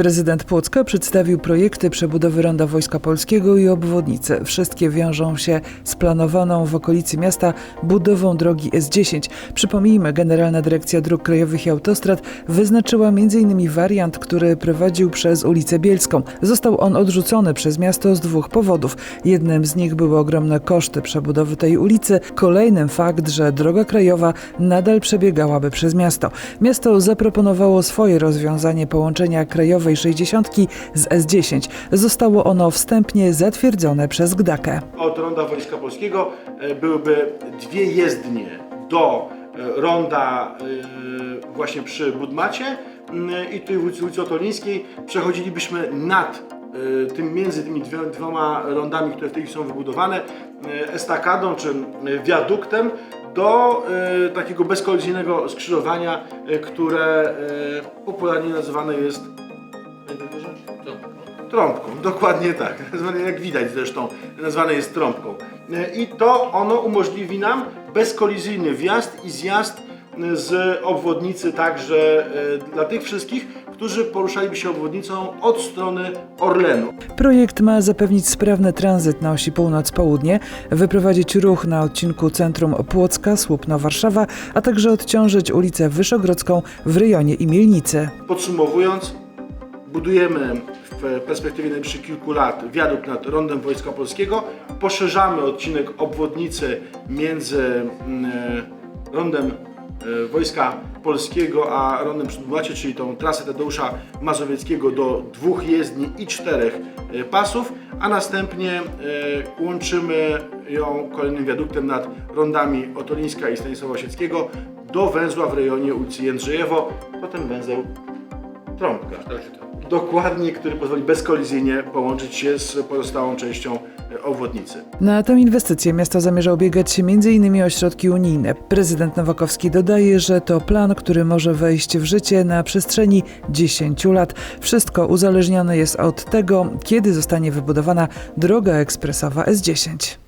Prezydent Płocka przedstawił projekty przebudowy Ronda Wojska Polskiego i obwodnicy. Wszystkie wiążą się z planowaną w okolicy miasta budową drogi S10. Przypomnijmy, Generalna Dyrekcja Dróg Krajowych i Autostrad wyznaczyła m.in. wariant, który prowadził przez ulicę Bielską. Został on odrzucony przez miasto z dwóch powodów. Jednym z nich były ogromne koszty przebudowy tej ulicy, kolejnym fakt, że droga krajowa nadal przebiegałaby przez miasto. Miasto zaproponowało swoje rozwiązanie połączenia krajowej 60 z S10. Zostało ono wstępnie zatwierdzone przez GDAKę. od ronda Wojska Polskiego e, byłyby dwie jezdnie do e, ronda e, właśnie przy Budmacie mm, i tutaj w ulicy Otolińskiej przechodzilibyśmy nad tym między tymi dwoma rondami, które w tej chwili są wybudowane, estakadą czy wiaduktem do takiego bezkolizyjnego skrzyżowania, które popularnie nazywane jest Trąbką, dokładnie tak. Nazwane, Jak widać zresztą, nazwane jest trąbką. E, I to ono umożliwi nam bezkolizyjny wjazd i zjazd e, z obwodnicy także e, dla tych wszystkich, którzy poruszaliby się obwodnicą od strony Orlenu. Projekt ma zapewnić sprawny tranzyt na osi północ-południe, wyprowadzić ruch na odcinku centrum Płocka, Słupno-Warszawa, a także odciążyć ulicę Wyszogrodzką w rejonie Imielnicy. Podsumowując, budujemy w perspektywie najbliższych kilku lat wiadukt nad rondem Wojska Polskiego, poszerzamy odcinek obwodnicy między mm, e, rondem e, Wojska Polskiego a rondem przy Budmacie, czyli tą trasę Tadeusza Mazowieckiego do dwóch jezdni i czterech e, pasów, a następnie łączymy ją kolejnym wiaduktem nad rondami Otolińska i Stanisława Osieckiego do węzła w rejonie ulicy Jędrzejewo, potem węzeł trąbka. Dokładnie, który pozwoli bezkolizyjnie połączyć się z pozostałą częścią e, obwodnicy. Na tę inwestycję miasto zamierza ubiegać się m.in. o środki unijne. Prezydent Nowakowski dodaje, że to plan, który może wejść w życie na przestrzeni 10 lat. Wszystko uzależnione jest od tego, kiedy zostanie wybudowana droga ekspresowa S10.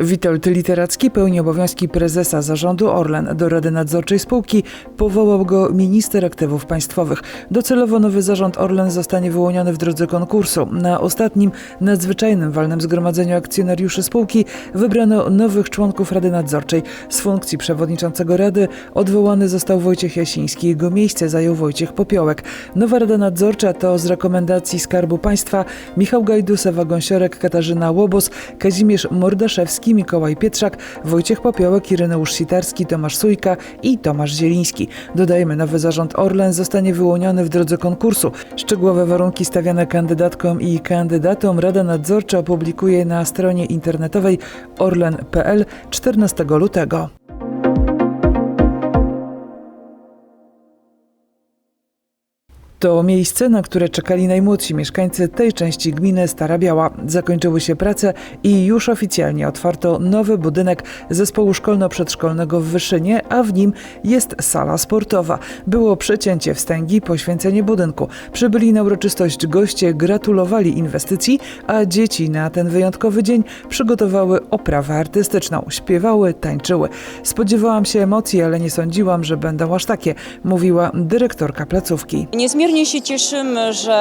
Witold Literacki pełni obowiązki prezesa zarządu Orlen. Do Rady Nadzorczej spółki powołał go minister aktywów państwowych. Docelowo nowy zarząd Orlen zostanie wyłoniony w drodze konkursu. Na ostatnim nadzwyczajnym walnym zgromadzeniu akcjonariuszy spółki wybrano nowych członków Rady Nadzorczej. Z funkcji przewodniczącego Rady odwołany został Wojciech Jasiński. Jego miejsce zajął Wojciech Popiołek. Nowa Rada Nadzorcza to z rekomendacji Skarbu Państwa Michał Gajdus, Ewa Gąsiorek, Katarzyna Łobos, Kazimierz Mordaszewski, Mikołaj Pietrzak, Wojciech Popiołek, Ireneusz Sitarski, Tomasz Sujka i Tomasz Zieliński. Dodajemy, nowy zarząd Orlen zostanie wyłoniony w drodze konkursu. Szczegółowe warunki stawiane kandydatkom i kandydatom Rada Nadzorcza opublikuje na stronie internetowej orlen.pl 14 lutego. To miejsce, na które czekali najmłodsi mieszkańcy tej części gminy Stara Biała. Zakończyły się prace i już oficjalnie otwarto nowy budynek zespołu szkolno-przedszkolnego w Wyszynie, a w nim jest sala sportowa. Było przecięcie wstęgi, poświęcenie budynku. Przybyli na uroczystość goście gratulowali inwestycji, a dzieci na ten wyjątkowy dzień przygotowały oprawę artystyczną. Śpiewały, tańczyły. Spodziewałam się emocji, ale nie sądziłam, że będą aż takie, mówiła dyrektorka placówki. Się cieszymy, że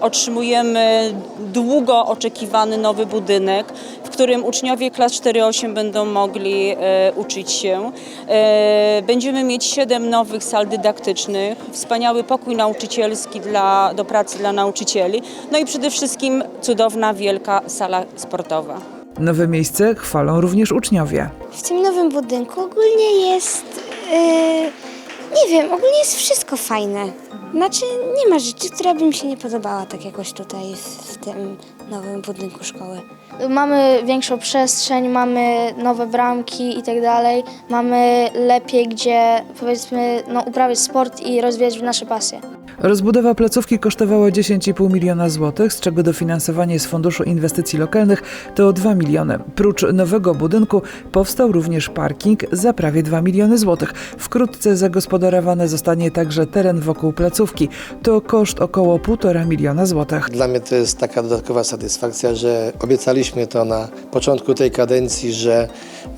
otrzymujemy długo oczekiwany nowy budynek, w którym uczniowie klas 4-8 będą mogli e, uczyć się. E, będziemy mieć 7 nowych sal dydaktycznych, wspaniały pokój nauczycielski dla, do pracy dla nauczycieli, no i przede wszystkim cudowna, wielka sala sportowa. Nowe miejsce chwalą również uczniowie. W tym nowym budynku ogólnie jest. Yy, nie wiem, ogólnie jest wszystko fajne. Znaczy, nie ma rzeczy, która by mi się nie podobała, tak jakoś tutaj w, tym nowym budynku szkoły. Mamy większą przestrzeń, mamy nowe bramki i tak dalej. Mamy lepiej gdzie powiedzmy no, uprawiać sport i rozwijać nasze pasje. Rozbudowa placówki kosztowała 10,5 miliona złotych, z czego dofinansowanie z Funduszu Inwestycji Lokalnych to 2 miliony. Prócz nowego budynku powstał również parking za prawie 2 miliony złotych. Wkrótce zagospodarowany zostanie także teren wokół placówki. To koszt około 1,5 miliona złotych. Dla mnie to jest taka dodatkowa satysfakcja, że obiecaliśmy to na początku tej kadencji, że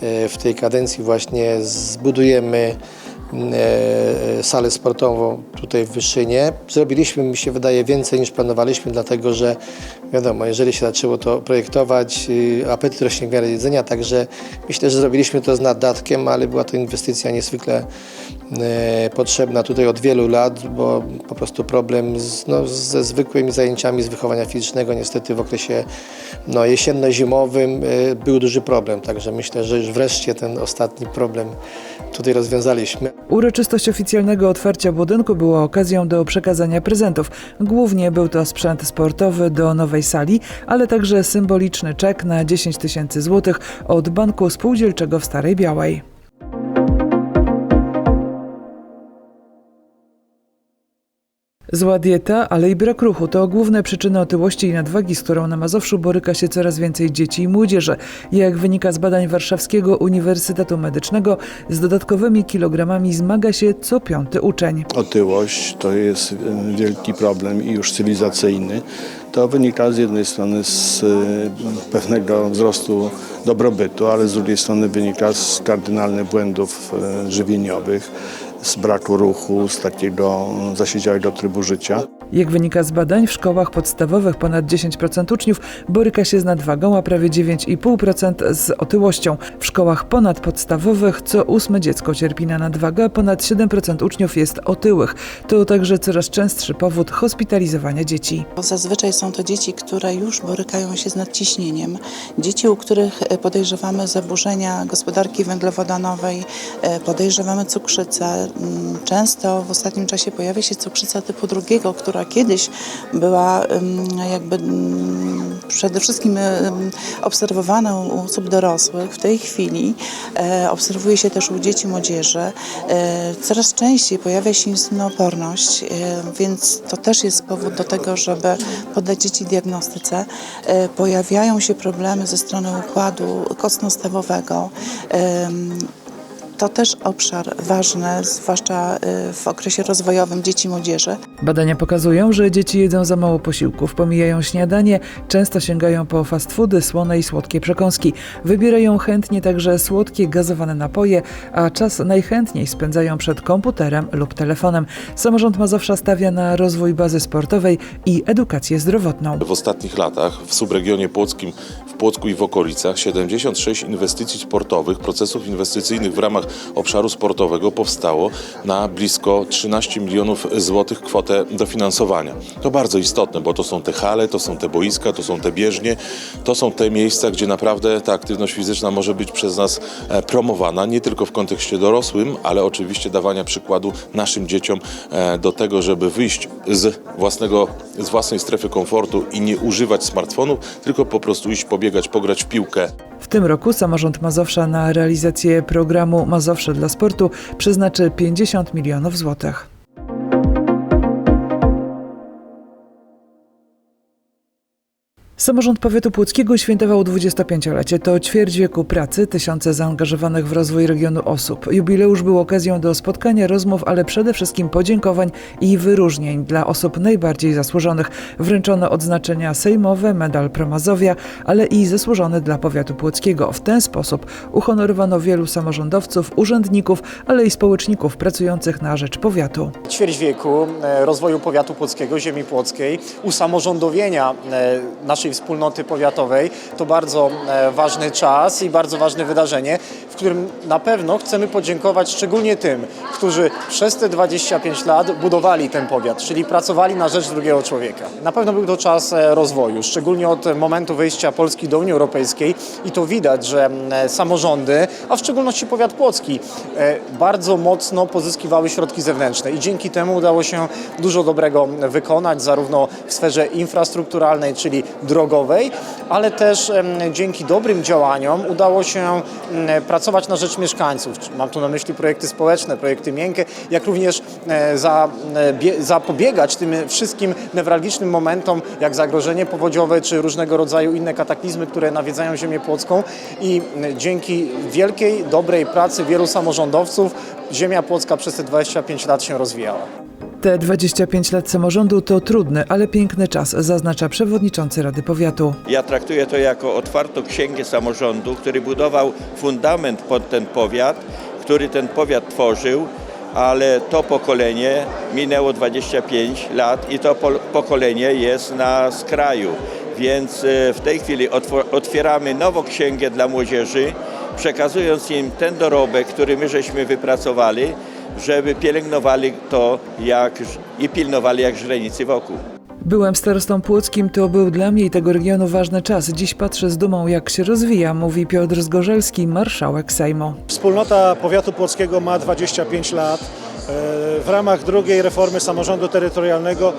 e, w tej kadencji właśnie zbudujemy salę sportową tutaj w Wyszynie. Zrobiliśmy, mi się wydaje, więcej niż planowaliśmy, dlatego że wiadomo, jeżeli się zaczęło to projektować, apetyt rośnie w miarę jedzenia, także myślę, że zrobiliśmy to z naddatkiem, ale była to inwestycja niezwykle e, potrzebna tutaj od wielu lat, bo po prostu problem z, no, ze zwykłymi zajęciami z wychowania fizycznego niestety w okresie no, jesienno-zimowym e, był duży problem, także myślę, że już wreszcie ten ostatni problem tutaj rozwiązaliśmy. Uroczystość oficjalnego otwarcia budynku była okazją do przekazania prezentów. Głównie był to sprzęt sportowy do nowej sali, ale także symboliczny czek na 10 tysięcy złotych od Banku Spółdzielczego w Starej Białej. Zła dieta, ale i brak ruchu to główne przyczyny otyłości i nadwagi, z którą na Mazowszu boryka się coraz więcej dzieci i młodzieży. Jak wynika z badań Warszawskiego Uniwersytetu Medycznego, z dodatkowymi kilogramami zmaga się co piąty uczeń. Otyłość to jest e, wielki problem i już cywilizacyjny. To wynika z jednej strony z e, pewnego wzrostu dobrobytu, ale z drugiej strony wynika z kardynalnych błędów e, żywieniowych, z braku ruchu, z takiego zasiedziałego trybu życia. Jak wynika z badań, w szkołach podstawowych ponad 10% uczniów boryka się z nadwagą, a prawie 9,5% z otyłością. W szkołach ponadpodstawowych co ósme dziecko cierpi na nadwagę, a ponad 7% uczniów jest otyłych. To także coraz częstszy powód hospitalizowania dzieci. Zazwyczaj są to dzieci, które już borykają się z nadciśnieniem. Dzieci, u których e, podejrzewamy zaburzenia gospodarki węglowodanowej, e, podejrzewamy cukrzycę. Mm, Często w ostatnim czasie pojawia się cukrzyca typu drugiego, która kiedyś była jakby mm, przede wszystkim obserwowana u osób dorosłych. W tej chwili e, obserwuje się też u dzieci, młodzieży. E, Coraz częściej pojawia się insulinooporność, e, więc to też jest powód do tego, żeby poddać dzieci diagnostyce. Pojawiają się problemy ze strony układu kostno-stawowego. To też obszar ważny, zwłaszcza e, w okresie rozwojowym dzieci i młodzieży. Badania pokazują, że dzieci jedzą za mało posiłków, pomijają śniadanie, często sięgają po fast foody, słone i słodkie przekąski. Wybierają chętnie także słodkie, gazowane napoje, a czas najchętniej spędzają przed komputerem lub telefonem. Samorząd Mazowsza stawia na rozwój bazy sportowej i edukację zdrowotną. W ostatnich latach w subregionie płockim, w Płocku i w okolicach 76 inwestycji sportowych, procesów inwestycyjnych w ramach obszaru sportowego powstało na blisko 13 milionów złotych kwotę dofinansowania. To bardzo istotne, bo to są te hale, to są te boiska, to są te bieżnie, to są te miejsca, gdzie naprawdę ta aktywność fizyczna może być przez nas e, promowana, nie tylko w kontekście dorosłym, ale oczywiście dawania przykładu naszym dzieciom e, do tego, żeby wyjść z, własnego, z własnej strefy komfortu i nie używać smartfonów, tylko po prostu iść pobiegać, pograć w piłkę. W tym roku samorząd Mazowsza na realizację programu Mazowsze dla sportu przeznaczy 50 milionów złotych. Samorząd Powiatu Płockiego świętował 25-lecie. To ćwierć wieku pracy, tysiące zaangażowanych w rozwój regionu osób. Jubileusz był okazją do spotkania, rozmów, ale przede wszystkim podziękowań i wyróżnień dla osób najbardziej zasłużonych. Wręczono odznaczenia sejmowe, medal Promazowia, ale i zasłużony dla Powiatu Płockiego. W ten sposób uhonorowano wielu samorządowców, urzędników, ale i społeczników pracujących na rzecz powiatu. ćwierć wieku e, rozwoju powiatu płockiego, ziemi płockiej, usamorządowienia e, naszej wspólnoty powiatowej. To bardzo e, ważny czas i bardzo ważne wydarzenie, w którym na pewno chcemy podziękować szczególnie tym, którzy przez te 25 lat budowali ten powiat, czyli pracowali na rzecz drugiego człowieka. Na pewno był to czas e, rozwoju, szczególnie od momentu wejścia Polski do Unii Europejskiej i to widać, że e, samorządy, a w szczególności powiat płocki, bardzo mocno pozyskiwały środki zewnętrzne i dzięki temu udało się dużo dobrego wykonać, zarówno w sferze infrastrukturalnej, czyli dróg, drogowej, ale też dzięki dobrym działaniom udało się pracować na rzecz mieszkańców. Mam tu na myśli projekty społeczne, projekty miękkie, jak również e, e, bie- zapobiegać tym wszystkim newralgicznym momentom, jak zagrożenie powodziowe czy różnego rodzaju inne kataklizmy, które nawiedzają ziemię płocką i m, dzięki wielkiej, dobrej pracy wielu samorządowców ziemia płocka przez te 25 lat się rozwijała. Te 25 lat samorządu to trudny, ale piękny czas, zaznacza przewodniczący Rady Powiatu. Ja traktuję to jako otwartą księgę samorządu, który budował fundament pod ten powiat, który ten powiat tworzył, ale to pokolenie minęło 25 lat i to po- pokolenie jest na skraju. Więc e, w tej chwili otwieramy nową księgę dla młodzieży, przekazując im ten dorobek, który my żeśmy wypracowali, żeby pielęgnowali to jak, i pilnowali jak źrenicy wokół. Byłem starostą płockim, to był dla mnie i tego regionu ważny czas. Dziś patrzę z dumą, jak się rozwija, mówi Piotr Zgorzelski, marszałek Sejmu. Wspólnota Powiatu Płockiego ma 25 lat. E, W ramach drugiej reformy samorządu terytorialnego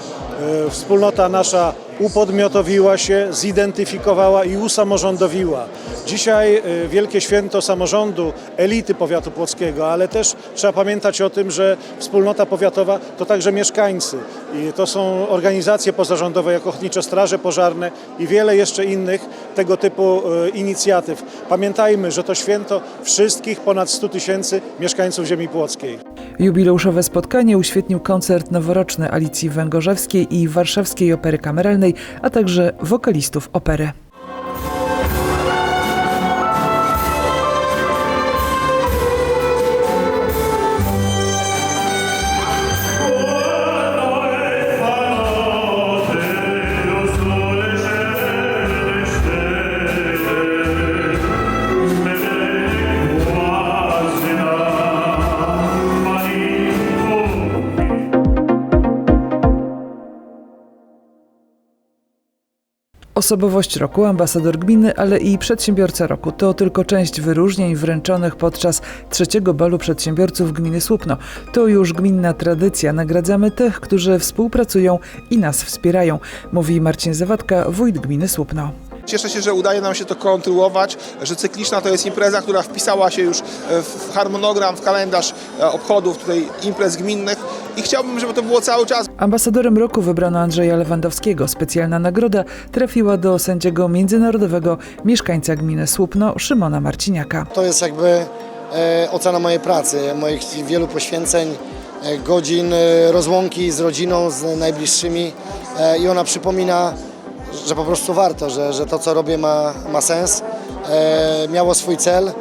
e, wspólnota nasza upodmiotowiła się, zidentyfikowała i usamorządowiła. Dzisiaj e, wielkie święto samorządu, elity powiatu płockiego, ale też trzeba pamiętać o tym, że wspólnota powiatowa to także mieszkańcy i to są organizacje pozarządowe jak Ochotnicze Straże Pożarne i wiele jeszcze innych tego typu e, inicjatyw. Pamiętajmy, że to święto wszystkich ponad 100 tysięcy mieszkańców ziemi płockiej. Jubileuszowe spotkanie uświetnił koncert noworoczny Alicji Węgorzewskiej i Warszawskiej Opery Kameralnej, a także wokalistów opery. Osobowość roku, ambasador gminy, ale i przedsiębiorca roku to tylko część wyróżnień wręczonych podczas trzeciego balu przedsiębiorców gminy Słupno. To już gminna tradycja. Nagradzamy tych, którzy współpracują i nas wspierają, mówi Marcin Zawadka, wójt gminy Słupno. Cieszę się, że udaje nam się to kontynuować, że cykliczna to jest impreza, która wpisała się już e, w harmonogram, w kalendarz e, obchodów tutaj imprez gminnych i chciałbym, żeby to było cały czas. Ambasadorem roku wybrano Andrzeja Lewandowskiego. Specjalna nagroda trafiła do sędziego międzynarodowego mieszkańca gminy Słupno, Szymona Marciniaka. To jest jakby e, ocena mojej pracy, moich wielu poświęceń, e, godzin e, rozłąki z rodziną, z najbliższymi e, i ona przypomina, że po prostu warto, że, że to co robię ma, ma sens, e, miało swój cel.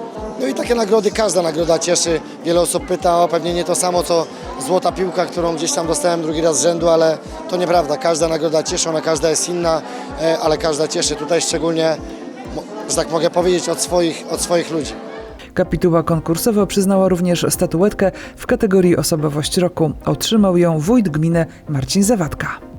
No i takie nagrody, każda nagroda cieszy. Wiele osób pyta o pewnie nie to samo co złota piłka, którą gdzieś tam dostałem drugi raz z rzędu, ale to nieprawda. Każda nagroda cieszy, ona każda jest inna, e, ale każda cieszy. Tutaj szczególnie, że tak mogę powiedzieć, od swoich, od swoich ludzi. Kapituła konkursowa przyznała również statuetkę w kategorii Osobowość Roku. Otrzymał ją wójt gminy Marcin Zawadka.